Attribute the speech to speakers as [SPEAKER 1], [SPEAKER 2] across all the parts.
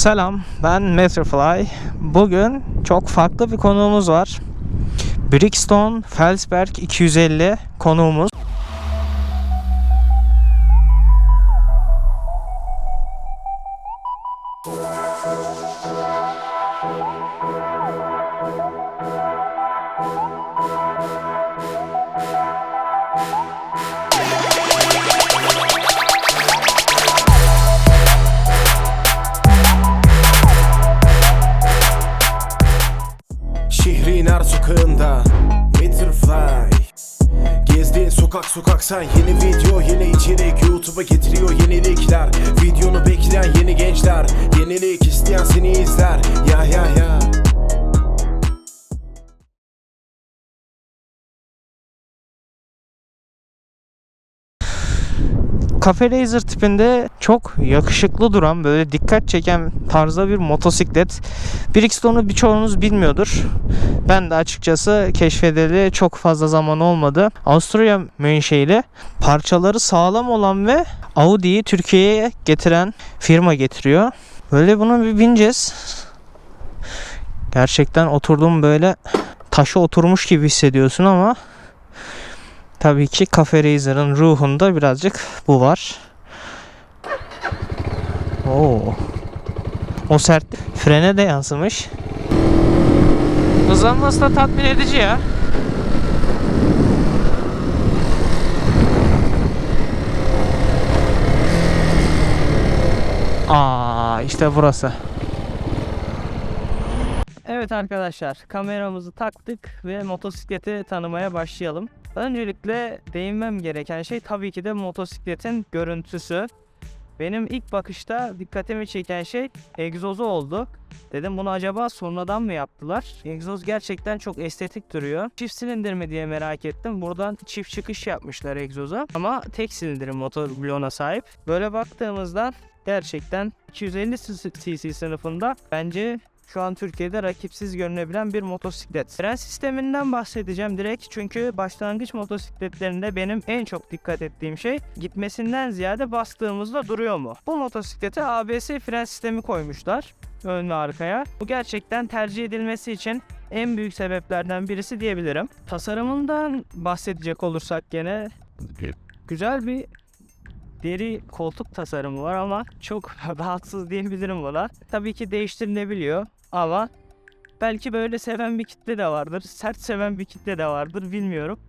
[SPEAKER 1] Selam, ben Metrofly. Bugün çok farklı bir konuğumuz var. Brixton Felsberg 250 konuğumuz.
[SPEAKER 2] Gezdiğin sokak sokak sen Yeni video yeni içerik YouTube'a getiriyor yenilikler. Videonu bekleyen yeni gençler. Yenilik isteyen seni izler. Ya
[SPEAKER 1] Cafe Racer tipinde çok yakışıklı duran böyle dikkat çeken tarzda bir motosiklet. Brixton'u birçoğunuz bilmiyordur. Ben de açıkçası keşfedeli çok fazla zaman olmadı. Avusturya menşeili parçaları sağlam olan ve Audi'yi Türkiye'ye getiren firma getiriyor. Böyle buna bir bineceğiz. Gerçekten oturdum böyle taşa oturmuş gibi hissediyorsun ama Tabii ki Cafe Razer'ın ruhunda birazcık bu var. Oo. O sert frene de yansımış. Hızlanması da tatmin edici ya. Aa işte burası. Evet arkadaşlar kameramızı taktık ve motosikleti tanımaya başlayalım. Öncelikle değinmem gereken şey tabii ki de motosikletin görüntüsü. Benim ilk bakışta dikkatimi çeken şey egzozu oldu. Dedim bunu acaba sonradan mı yaptılar? Egzoz gerçekten çok estetik duruyor. Çift silindir mi diye merak ettim. Buradan çift çıkış yapmışlar egzoza. Ama tek silindir motor bloğuna sahip. Böyle baktığımızda gerçekten 250 cc sınıfında bence şu an Türkiye'de rakipsiz görünebilen bir motosiklet. Fren sisteminden bahsedeceğim direkt çünkü başlangıç motosikletlerinde benim en çok dikkat ettiğim şey gitmesinden ziyade bastığımızda duruyor mu? Bu motosiklete ABS fren sistemi koymuşlar ön ve arkaya. Bu gerçekten tercih edilmesi için en büyük sebeplerden birisi diyebilirim. Tasarımından bahsedecek olursak gene güzel bir deri koltuk tasarımı var ama çok rahatsız diyebilirim buna. Tabii ki değiştirilebiliyor ama belki böyle seven bir kitle de vardır. Sert seven bir kitle de vardır bilmiyorum.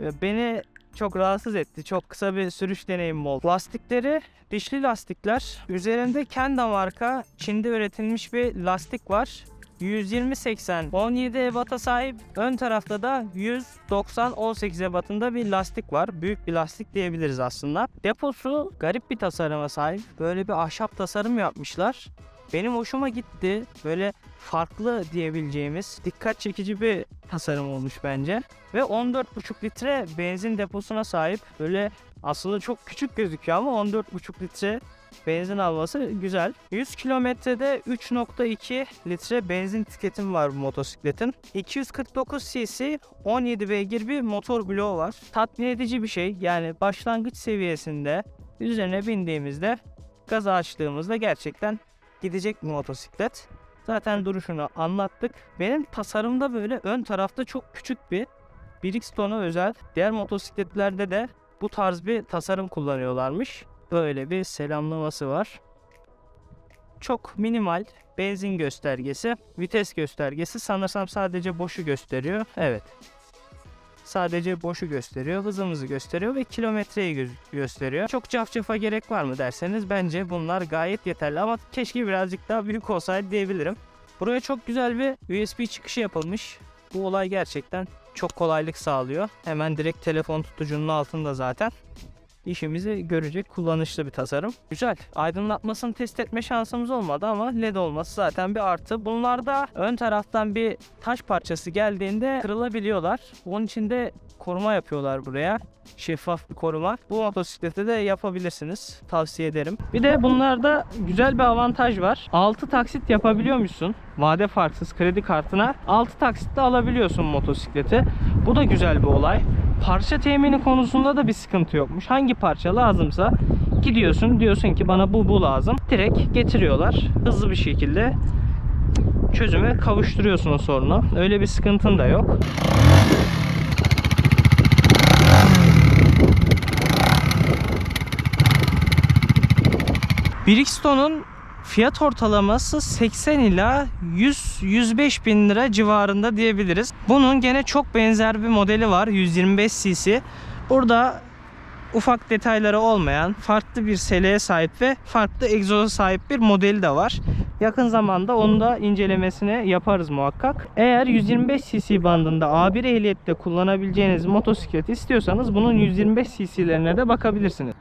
[SPEAKER 1] Ve Beni çok rahatsız etti. Çok kısa bir sürüş deneyimim oldu. Lastikleri dişli lastikler. Üzerinde Kenda marka Çin'de üretilmiş bir lastik var. 120-80 17 ebat'a sahip. Ön tarafta da 190-18 ebatında bir lastik var. Büyük bir lastik diyebiliriz aslında. Deposu garip bir tasarıma sahip. Böyle bir ahşap tasarım yapmışlar. Benim hoşuma gitti. Böyle farklı diyebileceğimiz dikkat çekici bir tasarım olmuş bence. Ve 14,5 litre benzin deposuna sahip. Böyle aslında çok küçük gözüküyor ama 14,5 litre benzin alması güzel. 100 kilometrede 3.2 litre benzin tüketim var bu motosikletin. 249 cc 17 beygir bir motor bloğu var. Tatmin edici bir şey. Yani başlangıç seviyesinde üzerine bindiğimizde gaz açtığımızda gerçekten gidecek bir motosiklet. Zaten duruşunu anlattık. Benim tasarımda böyle ön tarafta çok küçük bir Brixton'a özel. Diğer motosikletlerde de bu tarz bir tasarım kullanıyorlarmış. Böyle bir selamlaması var. Çok minimal benzin göstergesi, vites göstergesi sanırsam sadece boşu gösteriyor. Evet. Sadece boşu gösteriyor, hızımızı gösteriyor ve kilometreyi gö- gösteriyor. Çok cafcafa gerek var mı derseniz bence bunlar gayet yeterli ama keşke birazcık daha büyük olsaydı diyebilirim. Buraya çok güzel bir USB çıkışı yapılmış. Bu olay gerçekten çok kolaylık sağlıyor. Hemen direkt telefon tutucunun altında zaten işimizi görecek kullanışlı bir tasarım. Güzel. Aydınlatmasını test etme şansımız olmadı ama LED olması zaten bir artı. Bunlarda ön taraftan bir taş parçası geldiğinde kırılabiliyorlar. Onun için de koruma yapıyorlar buraya. Şeffaf bir koruma. Bu motosiklete de yapabilirsiniz. Tavsiye ederim. Bir de bunlarda güzel bir avantaj var. 6 taksit yapabiliyormuşsun. Vade farksız kredi kartına 6 taksitle alabiliyorsun motosikleti. Bu da güzel bir olay. Parça temini konusunda da bir sıkıntı yokmuş. Hangi parça lazımsa Gidiyorsun diyorsun ki bana bu bu lazım. Direkt getiriyorlar. Hızlı bir şekilde çözüme kavuşturuyorsun o sorunu. Öyle bir sıkıntın da yok. Brixton'un fiyat ortalaması 80 ila 100-105 bin lira civarında diyebiliriz. Bunun gene çok benzer bir modeli var 125 cc. Burada ufak detayları olmayan farklı bir seleğe sahip ve farklı egzoza sahip bir modeli de var. Yakın zamanda onu da incelemesini yaparız muhakkak. Eğer 125 cc bandında A1 ehliyette kullanabileceğiniz motosiklet istiyorsanız bunun 125 cc'lerine de bakabilirsiniz.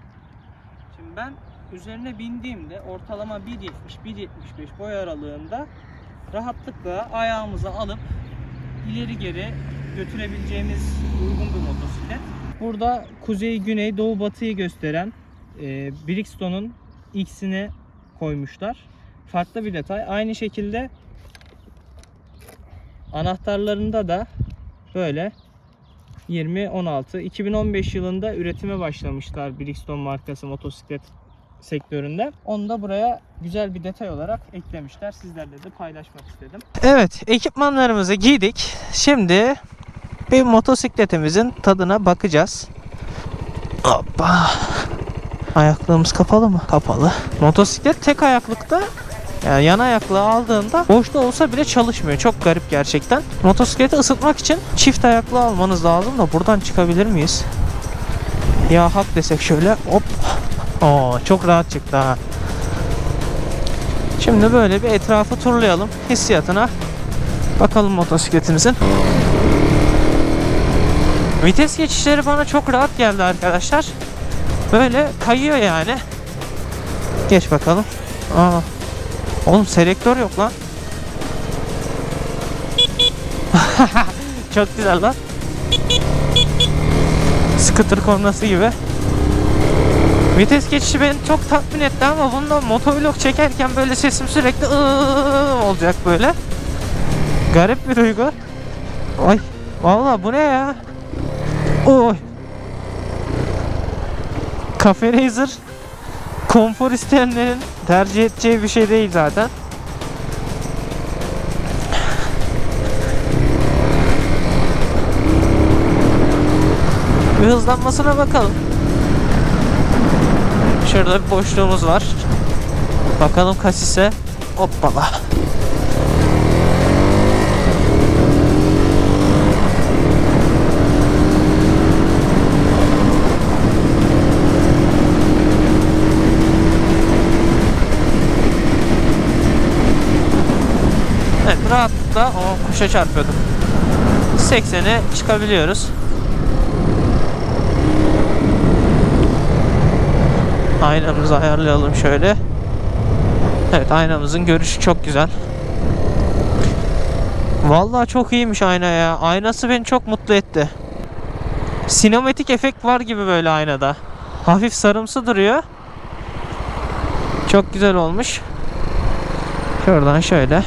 [SPEAKER 1] Şimdi ben üzerine bindiğimde ortalama 1.70-1.75 boy aralığında rahatlıkla ayağımıza alıp ileri geri götürebileceğimiz uygun bir motosiklet. Burada kuzey, güney, doğu, batıyı gösteren e, Brixton'un X'ini koymuşlar. Farklı bir detay. Aynı şekilde anahtarlarında da böyle 20 16 2015 yılında üretime başlamışlar Brixton markası motosiklet sektöründe. Onu da buraya güzel bir detay olarak eklemişler. Sizlerle de paylaşmak istedim. Evet, ekipmanlarımızı giydik. Şimdi bir motosikletimizin tadına bakacağız. Hoppa. Ayaklığımız kapalı mı? Kapalı. Motosiklet tek ayaklıkta yani yan ayaklığı aldığında boşta olsa bile çalışmıyor. Çok garip gerçekten. Motosikleti ısıtmak için çift ayaklı almanız lazım da buradan çıkabilir miyiz? Ya hak desek şöyle hop. Oo, çok rahat çıktı ha. Şimdi böyle bir etrafı turlayalım. Hissiyatına bakalım motosikletimizin. Vites geçişleri bana çok rahat geldi arkadaşlar. Böyle kayıyor yani. Geç bakalım. Aa. Oğlum selektör yok lan. çok güzel lan. Scooter kornası gibi. Vites geçişi beni çok tatmin etti ama bunda motovlog çekerken böyle sesim sürekli ııı olacak böyle. Garip bir duygu. Ay vallahi bu ne ya? Oy. Cafe Racer konfor isteyenlerin tercih edeceği bir şey değil zaten. Bir hızlanmasına bakalım. Şurada bir boşluğumuz var. Bakalım kaç ise. Hoppala. Evet rahatlıkla o kuşa çarpıyorduk. 80'e çıkabiliyoruz. Aynamızı ayarlayalım şöyle. Evet aynamızın görüşü çok güzel. Vallahi çok iyiymiş ayna ya. Aynası beni çok mutlu etti. Sinematik efekt var gibi böyle aynada. Hafif sarımsı duruyor. Çok güzel olmuş. Şuradan şöyle.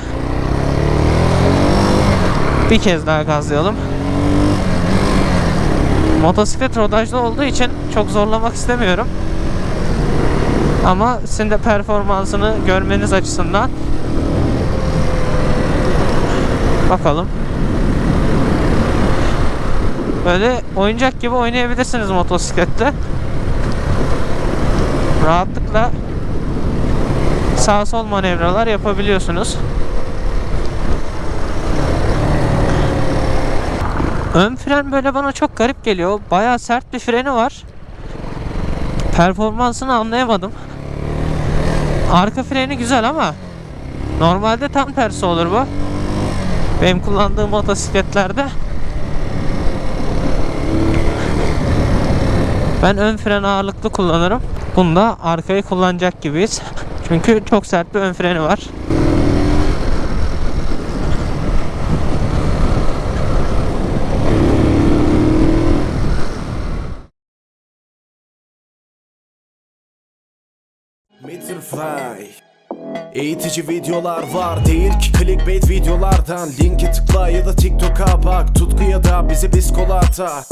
[SPEAKER 1] Bir kez daha gazlayalım. Motosiklet rodajda olduğu için çok zorlamak istemiyorum. Ama sizin de performansını görmeniz açısından bakalım. Böyle oyuncak gibi oynayabilirsiniz motosikletle. Rahatlıkla sağ sol manevralar yapabiliyorsunuz. Ön fren böyle bana çok garip geliyor. Bayağı sert bir freni var. Performansını anlayamadım. Arka freni güzel ama normalde tam tersi olur bu. Benim kullandığım motosikletlerde ben ön fren ağırlıklı kullanırım. Bunda arkayı kullanacak gibiyiz. Çünkü çok sert bir ön freni var.
[SPEAKER 2] Metrofly Eğitici videolar var değil ki clickbait videolardan. Linki tıkla ya da TikTok'a bak. Tutku ya da bize biskola ata